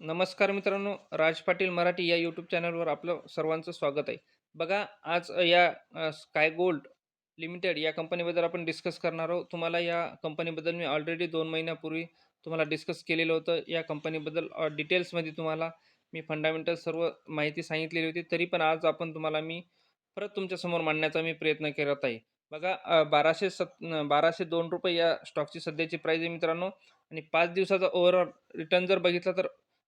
नमस्कार मित्रांनो राज पाटील मराठी या यूट्यूब चॅनलवर आपलं सर्वांचं स्वागत आहे. बघा आज या स्काय गोल्ड लिमिटेड या कंपनीबद्दल आपण डिस्कस करणार आहोत. तुम्हाला या कंपनीबद्दल मी ऑलरेडी दोन महिन्यापूर्वी तुम्हाला डिस्कस केलेलं होतं. या कंपनीबद्दल डिटेल्समध्ये तुम्हाला मी फंडामेंटल सर्व माहिती सांगितलेली होती. तरी पण आज आपण तुम्हाला मी परत तुमच्यासमोर मांडण्याचा मी प्रयत्न करत आहे. बघा बाराशे सत बाराशे दोन रुपये या स्टॉकची सध्याची प्राईज आहे मित्रांनो. आणि पाच दिवसाचा ओव्हरऑल रिटर्न जर बघितला तर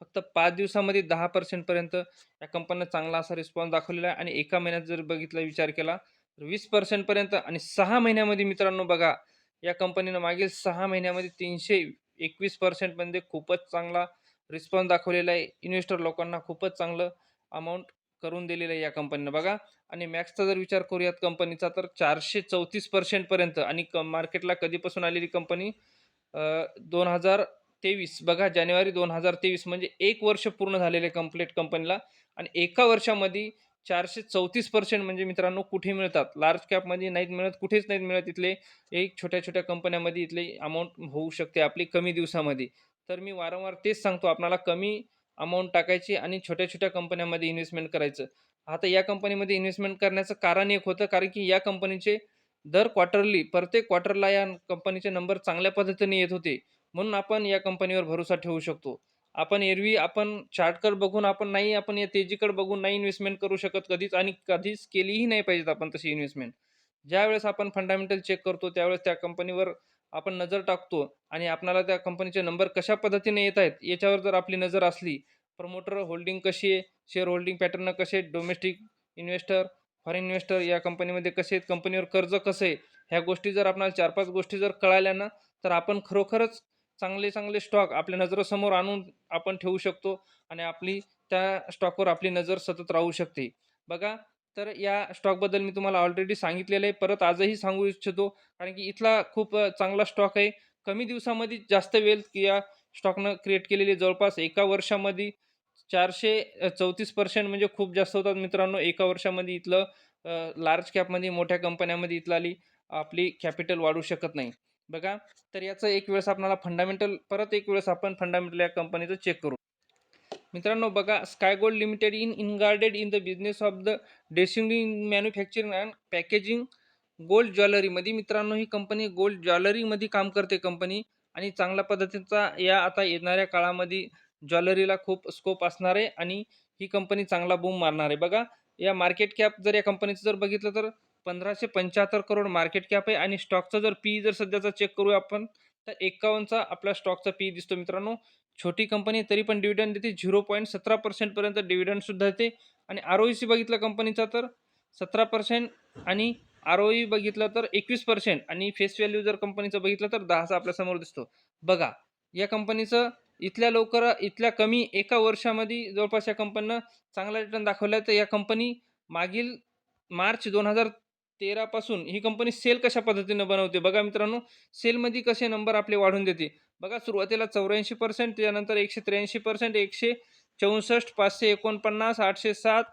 फक्त पाच दिवसामध्ये दहा पर्सेंटपर्यंत या कंपनीनं चांगला असा रिस्पॉन्स दाखवलेला आहे. आणि एका महिन्यात जर बघितला विचार केला तर वीस पर्सेंटपर्यंत आणि सहा महिन्यामध्ये मित्रांनो बघा या कंपनीनं मागील सहा महिन्यामध्ये तीनशे एकवीस पर्सेंटमध्ये खूपच चांगला रिस्पॉन्स दाखवलेला आहे. इन्व्हेस्टर लोकांना खूपच चांगलं अमाऊंट करून दिलेलं आहे या कंपनीनं बघा. आणि मॅक्सचा जर विचार करूयात कंपनीचा तर चारशे चौतीस पर्सेंटपर्यंत आणि क मार्केटला कधीपासून आलेली कंपनी दोन हजार तेवीस. बघा जानेवारी दोन हजार तेवीस म्हणजे एक वर्ष पूर्ण झालेले कंप्लीट कंपनीला आणि एका वर्षामध्ये चारशे चौतीस पर्सेंट म्हणजे मित्रांनो कुठे मिळतात? लार्ज कॅपमध्ये नाहीत मिळत कुठेच नाहीत मिळत इथले. एक छोट्या छोट्या कंपन्यामध्ये इथले अमाऊंट होऊ शकते आपली कमी दिवसामध्ये. तर मी वारंवार तेच सांगतो आपणाला कमी अमाऊंट टाकायची आणि छोट्या छोट्या कंपन्यामध्ये इन्व्हेस्टमेंट करायचं. आता या कंपनीमध्ये इन्व्हेस्टमेंट करण्याचं कारण एक होतं कारण की या कंपनीचे दर क्वार्टरली प्रत्येक क्वार्टरला या कंपनीचे नंबर चांगल्या पद्धतीने येत होते. म्हणून आपण या कंपनीवर भरोसा ठेवू शकतो. आपण एरवी आपण चार्टकडे बघून आपण नाही आपण या तेजीकडे बघून नाही इन्व्हेस्टमेंट करू शकत कधीच आणि कधीच केलीही नाही पाहिजेत आपण तशी इन्व्हेस्टमेंट ज्यावेळेस आपण फंडामेंटल चेक करतो त्यावेळेस त्या कंपनीवर आपण नजर टाकतो आणि आपणाला त्या कंपनीचे नंबर कशा पद्धतीने येत आहेत याच्यावर जर आपली नजर असली प्रमोटर होल्डिंग कशी आहे शेअर होल्डिंग पॅटर्न कसे आहेत डोमेस्टिक इन्व्हेस्टर फॉरेन इन्व्हेस्टर या कंपनीमध्ये कसे आहेत कंपनीवर कर्ज कसं आहे ह्या गोष्टी जर आपणाला चार पाच गोष्टी जर कळाल्या ना तर आपण खरोखरच चांगले चांगले स्टॉक आपल्या नजरेसमोर आणून आपण ठेवू शकतो आणि आपली त्या स्टॉकवर आपली नजर सतत राहू शकते. बघा तर या स्टॉकबद्दल मी तुम्हाला ऑलरेडी सांगितलेलं आहे. परत आजही सांगू इच्छितो कारण की इथला खूप चांगला स्टॉक आहे. कमी दिवसामध्ये जास्त वेल्थ या स्टॉकनं क्रिएट केलेली जवळपास एका वर्षामध्ये चारशे चौतीस पर्सेंट म्हणजे खूप जास्त होतात मित्रांनो. एका वर्षामध्ये इथलं लार्ज कॅपमध्ये मोठ्या कंपन्यामध्ये इथलाली आपली कॅपिटल वाढू शकत नाही. बघा तर याचं एक वेळेस आपल्याला फंडामेंटल परत एक वेळेस आपण फंडामेंटल या कंपनीचं चेक करू. मित्रांनो बघा Sky Gold Limited in engaged in the business of the designing manufacturing and packaging gold ज्वेलरीमध्ये मित्रांनो ही कंपनी गोल्ड ज्वेलरीमध्ये काम करते कंपनी आणि चांगल्या पद्धतीचा या आता येणाऱ्या काळामध्ये ज्वेलरीला खूप स्कोप असणार आहे आणि ही कंपनी चांगला बूम मारणार आहे. बघा या मार्केट कॅप जर या कंपनीचं जर बघितलं तर पंधराशे पंच्याहत्तर करोड मार्केट कॅप आहे आणि स्टॉकचा जर पी जर सध्याचा चेक करूया आपण तर एक्कावन्नचा आपला स्टॉकचा पी दिसतो मित्रांनो. छोटी कंपनी तरी पण डिव्हिडंड देते. झिरो पॉईंट सतरा पर्सेंटपर्यंत डिव्हिडंडसुद्धा देते. आणि आर ओ सी बघितलं कंपनीचा तर सतरा पर्सेंट आणि आर ओ ई बघितलं तर एकवीस पर्सेंट आणि फेस व्हॅल्यू जर कंपनीचं बघितलं तर दहाचा आपल्यासमोर दिसतो. बघा या कंपनीचं इथल्या लवकर इथल्या कमी एका वर्षामध्ये जवळपास या कंपनीनं चांगला रिटर्न दाखवला. तर या कंपनी मागील मार्च दोन हजार तेरापासून ही कंपनी सेल कशा पद्धतीनं बनवते? बघा मित्रांनो सेलमध्ये कसे नंबर आपले वाढून देते. बघा सुरुवातीला चौऱ्याऐंशी पर्सेंट त्यानंतर एकशे त्र्याऐंशी पर्सेंट एकशे चौसष्ट पाचशे एकोणपन्नास आठशे सात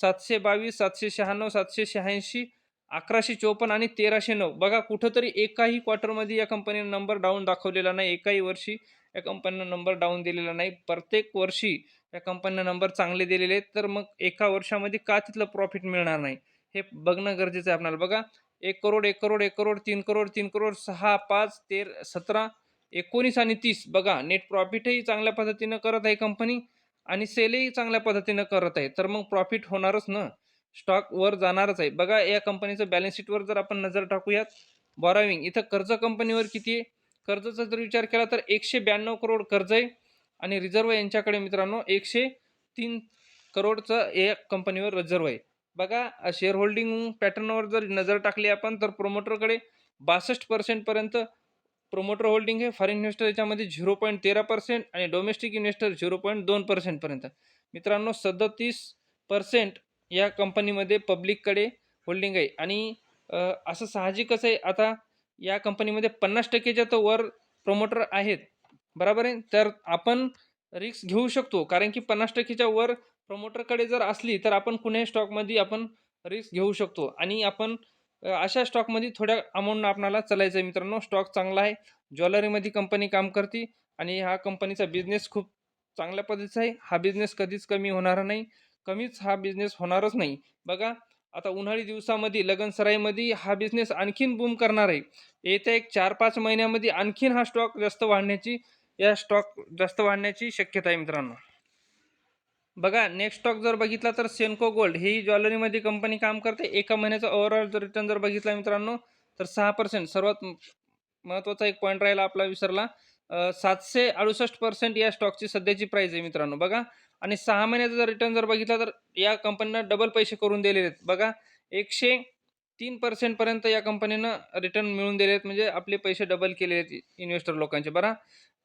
सातशे बावीस सातशे शहाण्णव सातशे शहाऐंशी अकराशे चोपन्न आणि तेराशे नऊ. बघा कुठंतरी एकाही क्वार्टरमध्ये या कंपनीनं नंबर डाऊन दाखवलेला नाही. एकाही वर्षी या कंपनीनं नंबर डाऊन दिलेला नाही. प्रत्येक वर्षी या कंपनीनं नंबर चांगले दिलेले आहेत. तर मग एका वर्षामध्ये का तिथलं प्रॉफिट मिळणार नाही? हे बघणं गरजेचं आहे आपल्याला. बघा एक करोड एक करोड एक करोड तीन करोड तीन करोड सहा पाच तेर सतरा एकोणीस आणि तीस. बघा नेट प्रॉफिटही चांगल्या पद्धतीनं करत आहे कंपनी आणि सेलही चांगल्या पद्धतीनं करत आहे. तर मग प्रॉफिट होणारच ना? स्टॉक वर जाणारच आहे. बघा या कंपनीचं बॅलन्स शीटवर जर आपण नजर टाकूयात बॉराविंग इथं कर्ज कंपनीवर किती आहे? कर्जाचा जर विचार केला तर एकशे ब्याण्णव करोड कर्ज आहे. आणि रिझर्व यांच्याकडे मित्रांनो एकशे तीन करोडचं या कंपनीवर रिझर्व आहे. बघा शेअर होल्डिंग पॅटर्नवर जर नजर टाकली आपण तर प्रोमोटरकडे बासष्ट पर्सेंटपर्यंत प्रोमोटर होल्डिंग आहे फॉरेन इन्व्हेस्टर याच्यामध्ये झिरो पॉईंट तेरा पर्सेंट आणि डोमेस्टिक इन्व्हेस्टर झिरो पॉईंट दोन पर्सेंटपर्यंत मित्रांनो सदतीस पर्सेंट या कंपनीमध्ये पब्लिककडे होल्डिंग आहे. आणि असं साहजिकच आहे आता या कंपनीमध्ये पन्नास टक्केच्या तर वर प्रोमोटर आहेत. बरोबर आहे? तर आपण रिस्क घेऊ शकतो कारण की पन्नास टक्केच्या वर प्रमोटरकडे जर असली तर आपण कुण्याही स्टॉकमध्ये आपण रिस्क घेऊ शकतो. आणि आपण अशा स्टॉकमध्ये थोड्या अमाऊंटनं आपणाला चालायचं आहे मित्रांनो स्टॉक चांगला आहे. ज्वेलरीमध्ये कंपनी काम करते आणि हा कंपनीचा बिझनेस खूप चांगल्या पद्धतीचा आहे. हा बिझनेस कधीच कमी होणार नाही. कमीच हा बिझनेस होणारच नाही. बघा आता उन्हाळी दिवसामध्ये लगनसराईमध्ये हा बिझनेस आणखीन बूम करणार आहे. येत्या एक चार पाच महिन्यामध्ये आणखीन हा स्टॉक जास्त वाढण्याची या स्टॉक जास्त वाढण्याची शक्यता आहे मित्रांनो. बघा नेक्स्ट स्टॉक जर बघितला तर सेनको गोल्ड ही ज्वेलरीमध्ये कंपनी काम करते. एका महिन्याचा ओव्हरऑल जर रिटर्न जर बघितला मित्रांनो तर सहा पर्सेंट सर्वात महत्त्वाचा एक पॉईंट राहिला आपला विसरला. सातशे अडुसष्ट पर्सेंट या स्टॉकची सध्याची प्राईस आहे मित्रांनो बघा. आणि सहा महिन्याचा जर रिटर्न जर बघितला तर या कंपनीनं डबल पैसे करून दिलेले आहेत बघा. एकशे तीन पर्सेंटपर्यंत या कंपनीनं रिटर्न मिळून दिले आहेत म्हणजे आपले पैसे डबल केले आहेत इन्व्हेस्टर लोकांचे बरा.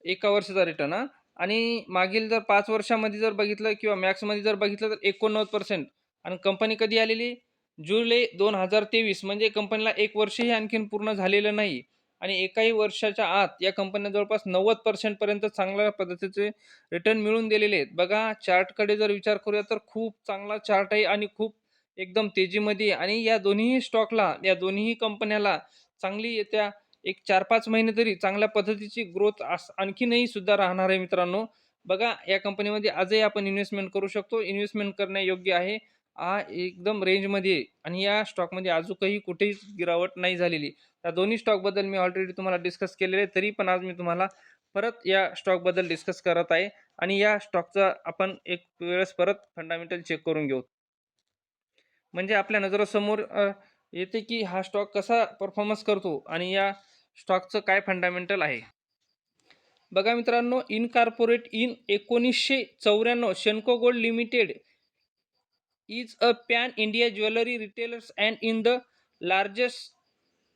एका वर्षाचा रिटर्न हा. आणि मागील जर पाच वर्षामध्ये जर बघितलं किंवा मॅक्समध्ये जर बघितलं तर एकोणनव्वद पर्सेंट आणि कंपनी कधी आलेली? जुलै दोन हजार तेवीस. म्हणजे कंपनीला एक वर्षही आणखीन पूर्ण झालेलं नाही. आणि एकाही वर्षाच्या आत या कंपनीला जवळपास नव्वद पर्सेंटपर्यंत चांगल्या पद्धतीचे रिटर्न मिळून दिलेले आहेत. बघा चार्टकडे जर विचार करूया तर खूप चांगला चार्ट आहे आणि खूप एकदम तेजीमध्ये आणि या दोन्ही स्टॉकला या दोन्ही कंपन्याला चांगली येत्या एक चार पाच महिने तरी चांगल्या पद्धतीची ग्रोथ अस आणखीनही सुद्धा राहणार आहे मित्रांनो. बघा या कंपनीमध्ये आजही आपण इन्व्हेस्टमेंट करू शकतो. इन्व्हेस्टमेंट करण्यायोग्य आहे. हा एकदम रेंजमध्ये आणि या स्टॉकमध्ये अजूनही कुठेही गिरावट नाही झालेली. त्या दोन्ही स्टॉकबद्दल मी ऑलरेडी तुम्हाला डिस्कस केलेले तरी पण आज मी तुम्हाला परत या स्टॉकबद्दल डिस्कस करत आहे. आणि या स्टॉकचा आपण एक वेळेस परत फंडामेंटल चेक करून घेऊ. म्हणजे आपल्या नजरासमोर येते की हा स्टॉक कसा परफॉर्मन्स करतो. आणि या स्टॉकचं काय फंडामेंटल आहे? बघा मित्रांनो इनकॉर्पोरेट इन एकोणीसशे चौऱ्याण्णव Senco Gold Limited is a pan India jewellery retailers and in the largest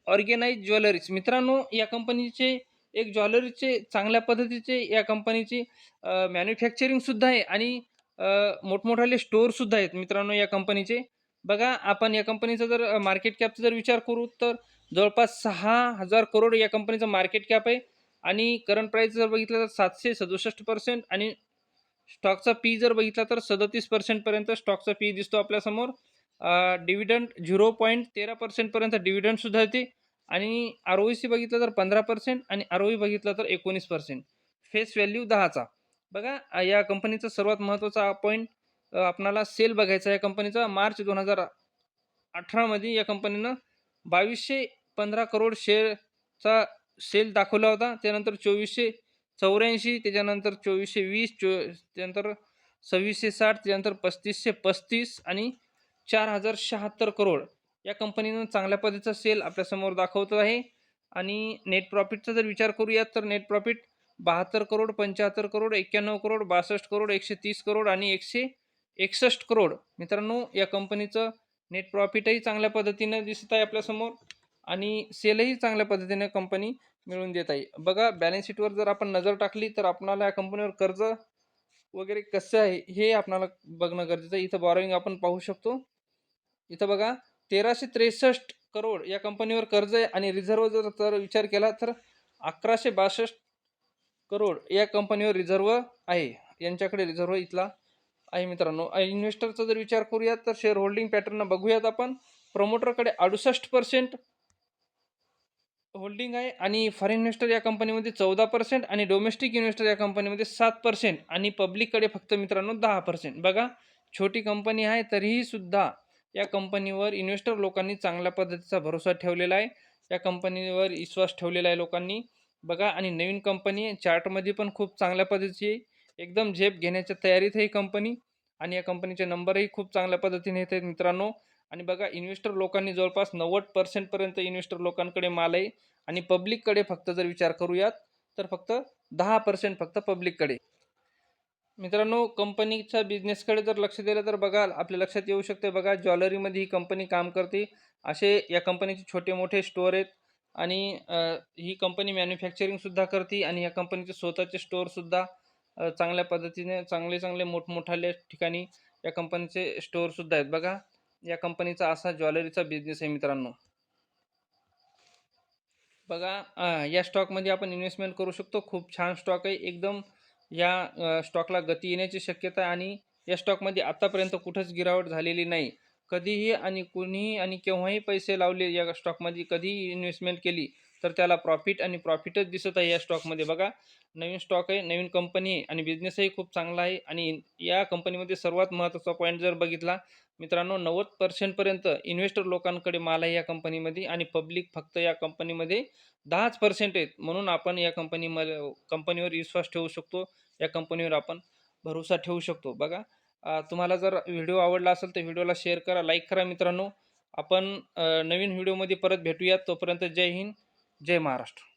organise jewelleries. मित्रांनो या कंपनीचे एक ज्वेलरीचे चांगल्या पद्धतीचे या कंपनीची मॅन्युफॅक्चरिंगसुद्धा आहे आणि मोठमोठाले स्टोअरसुद्धा आहेत मित्रांनो या कंपनीचे. बघा आपण या कंपनीचा जर मार्केट कॅपचा जर विचार करू तर जवळपास सहा हजार करोड या कंपनीचं मार्केट कॅप आहे. आणि करंट प्राईस जर बघितलं तर सातशे सदुसष्ट पर्सेंट आणि स्टॉकचा पी जर बघितला तर सदतीस पर्सेंटपर्यंत स्टॉकचा पी दिसतो आपल्यासमोर डिव्हिडंड झिरो पॉईंट तेरा पर्सेंटपर्यंत डिव्हिडंडसुद्धा येते. आणि आर ओ सी बघितलं तर पंधरा पर्सेंट आणि आर ओ बघितलं तर एकोणीस पर्सेंट फेस व्हॅल्यू दहाचा. बघा या कंपनीचा सर्वात महत्त्वाचा पॉईंट आपणाला सेल बघायचा या कंपनीचा मार्च दोन हजार अठरामध्ये या कंपनीनं बावीसशे पंधरा करोड शेअरचा सेल दाखवला होता. त्यानंतर चोवीसशे चौऱ्याऐंशी त्याच्यानंतर चोवीसशे वीस चो त्यानंतर सव्वीसशे साठ त्यानंतर पस्तीसशे पस्तीस आणि चार हजार शहात्तर करोड. या कंपनीनं चांगल्या पद्धतीचा सेल आपल्यासमोर दाखवत आहे. आणि नेट प्रॉफिटचा जर विचार करूयात तर नेट प्रॉफिट बहात्तर करोड पंच्याहत्तर करोड एक्क्याण्णव करोड बासष्ट करोड एकशे तीस करोड आणि एकशे एकसष्ट करोड. मित्रांनो या कंपनीचं नेट प्रॉफिटही चांगल्या पद्धतीनं दिसत आहे आपल्यासमोर आणि सेलही चांगल्या पद्धतीने कंपनी मिळवून देत आहे. बघा बॅलन्स शीटवर जर आपण नजर टाकली तर आपणाला या कंपनीवर कर्ज वगैरे कसं आहे हे आपणाला बघणं गरजेचं आहे. इथं बॉरोईंग आपण पाहू शकतो. इथं बघा तेराशे त्रेसष्ट करोड या कंपनीवर कर्ज आहे आणि रिझर्व जर तर विचार केला तर अकराशे बासष्ट करोड या कंपनीवर रिझर्व आहे. यांच्याकडे रिझर्व इथला आहे मित्रांनो. इन्व्हेस्टरचा जर विचार करूयात तर शेअर होल्डिंग पॅटर्न बघूयात आपण. प्रमोटरकडे अडुसष्ट पर्सेंट होल्डिंग आहे आणि फॉरेन इन्व्हेस्टर या कंपनीमध्ये चौदा पर्सेंट आणि डोमेस्टिक इन्व्हेस्टर या कंपनीमध्ये सात पर्सेंट आणि पब्लिककडे फक्त मित्रांनो दहा पर्सेंट बघा छोटी कंपनी आहे तरीही सुद्धा या कंपनीवर इन्व्हेस्टर लोकांनी चांगल्या पद्धतीचा भरोसा ठेवलेला आहे. या कंपनीवर विश्वास ठेवलेला आहे लोकांनी. बघा आणि नवीन कंपनी चार्टमध्ये पण खूप चांगल्या पद्धतीची आहे. एकदम झेप घेण्याच्या तयारीत आहे ही कंपनी आणि या कंपनीचे नंबरही खूप चांगल्या पद्धतीने येत आहेत मित्रांनो. आणि बघा इन्व्हेस्टर लोकांनी जवळपास नव्वद पर्सेंटपर्यंत इन्व्हेस्टर लोकांकडे माल आहे. आणि पब्लिककडे फक्त जर विचार करूयात तर फक्त दहा पर्सेंट फक्त पब्लिककडे मित्रांनो कंपनीच्या बिझनेसकडे जर लक्ष दिलं तर बघा आपल्या लक्षात येऊ शकते बघा ज्वेलरीमध्ये ही कंपनी काम करते. असे या कंपनीचे छोटे मोठे स्टोअर आहेत. आणि ही कंपनी मॅन्युफॅक्चरिंगसुद्धा करते. आणि या कंपनीचे स्वतःचे स्टोअरसुद्धा चांगल्या पद्धतीने चांगले चांगले मोठमोठाल्या ठिकाणी या कंपनीचे स्टोअरसुद्धा आहेत. बघा या कंपनीचा असा ज्वेलरीचा बिझनेस आहे मित्रांनो. बघा या स्टॉकमध्ये आपण इन्व्हेस्टमेंट करू शकतो. खूप छान स्टॉक आहे. एकदम या स्टॉकला गती येण्याची शक्यता आहे आणि या स्टॉकमध्ये आत्तापर्यंत कुठंच गिरावट झालेली नाही. कधीही आणि कुणीही आणि केव्हाही पैसे लावले या स्टॉकमध्ये कधीही इन्व्हेस्टमेंट केली तर त्याला प्रॉफिट आणि प्रॉफिटच दिसत आहे या स्टॉकमध्ये बघा नवीन स्टॉक आहे नवीन कंपनी आहे आणि बिझनेसही खूप चांगला आहे. आणि या कंपनीमध्ये सर्वात महत्त्वाचा पॉईंट जर बघितला मित्रांनो नव्वद पर्सेंटपर्यंत इन्व्हेस्टर लोकांकडे माल आहे या कंपनीमध्ये आणि पब्लिक फक्त या कंपनीमध्ये दहाच पर्सेंट आहेत. म्हणून आपण या कंपनीमध्ये कंपनीवर विश्वास ठेवू शकतो. या कंपनीवर आपण भरोसा ठेवू शकतो. बघा तुम्हाला जर व्हिडिओ आवडला असेल तर व्हिडिओला शेअर करा लाईक करा मित्रांनो. आपण नवीन व्हिडिओमध्ये परत भेटूयात. तोपर्यंत जय हिंद. जय महाराष्ट्र.